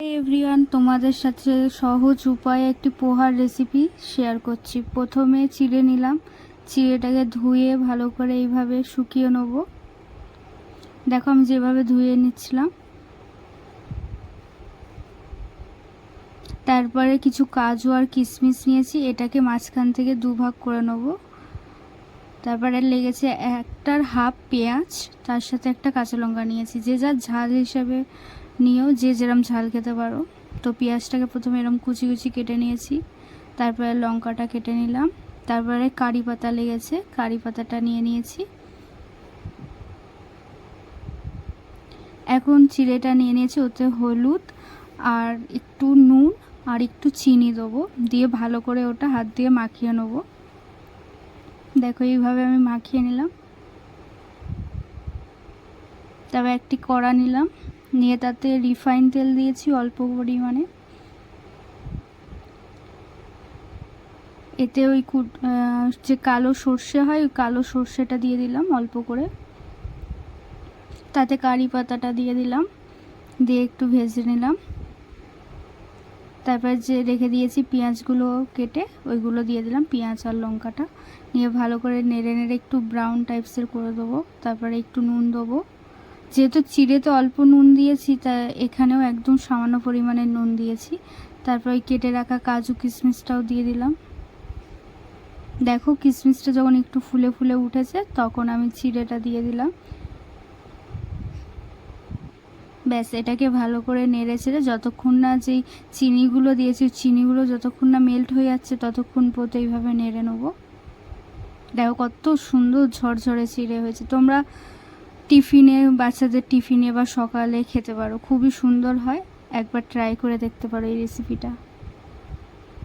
Everyone তোমাদের সাথে সহজ উপায়ে একটি পোহার রেসিপি শেয়ার করছি। প্রথমে চিড়ে নিলাম। চিড়েটাকে ধুয়ে ভালো করে এইভাবে শুকিয়ে নেব। দেখো, আমি যেভাবে ধুয়ে নিচ্ছিলাম। তারপরে কিছু কাজু আর কিশমিশ নিয়েছি, এটাকে মাঝখান থেকে দুভাগ করে নেব। তারপরে লেগেছে একটার হাফ পেঁয়াজ, তার সাথে একটা কাঁচা লঙ্কা নিয়েছি। যে যার ঝাল হিসাবে নিয়েও যে যেরম ঝাল খেতে পারো। তো পেঁয়াজটাকে প্রথমে এরম কুচি কুচি কেটে নিয়েছি। তারপরে লঙ্কাটা কেটে নিলাম। তারপরে কারি পাতা লেগেছে, কারি পাতাটা নিয়ে নিয়েছি। এখন চিড়েটা নিয়ে নিয়েছি, ওতে হলুদ আর একটু নুন আর একটু চিনি দেবো। দিয়ে ভালো করে ওটা হাত দিয়ে মাখিয়ে নেব। দেখো এইভাবে আমি মাখিয়ে নিলাম। তারপর একটি কড়া নিলাম। নিয়ে তাতে রিফাইন তেল দিয়েছি অল্প পরিমাণে। এতে ওই যে কালো সর্ষে হয়, ওই কালো সর্ষেটা দিয়ে দিলাম অল্প করে। তাতে কারি পাতাটা দিয়ে দিলাম, দিয়ে একটু ভেজে নিলাম। তারপর যে রেখে দিয়েছি পেঁয়াজগুলো কেটে, ওইগুলো দিয়ে দিলাম পেঁয়াজ আর লঙ্কাটা। নিয়ে ভালো করে নেড়ে নেড়ে একটু ব্রাউন টাইপসের করে দেবো। তারপরে একটু নুন দেবো। যেহেতু চিড়েতে অল্প নুন দিয়েছি, তা এখানেও একদম সামান্য পরিমাণে নুন দিয়েছি। তারপর ওই কেটে রাখা কাজু কিশমিশটাও দিয়ে দিলাম। দেখো কিশমিশটা যখন একটু ফুলে ফুলে উঠেছে, তখন আমি চিড়েটা দিয়ে দিলাম। ব্যাস, এটাকে ভালো করে নেড়ে ছেড়ে যতক্ষণ না যেই চিনিগুলো দিয়েছি, চিনিগুলো যতক্ষণ না মেল্ট হয়ে যাচ্ছে, ততক্ষণ পর্যন্ত এইভাবে নেড়ে নেব। দেখো কত সুন্দর ঝরঝরে চিড়ে হয়েছে। তোমরা টিফিনে, বাচ্চাদের টিফিনে বা সকালে খেতে পারো। খুবই সুন্দর হয়। একবার ট্রাই করে দেখতে পারো এই রেসিপিটা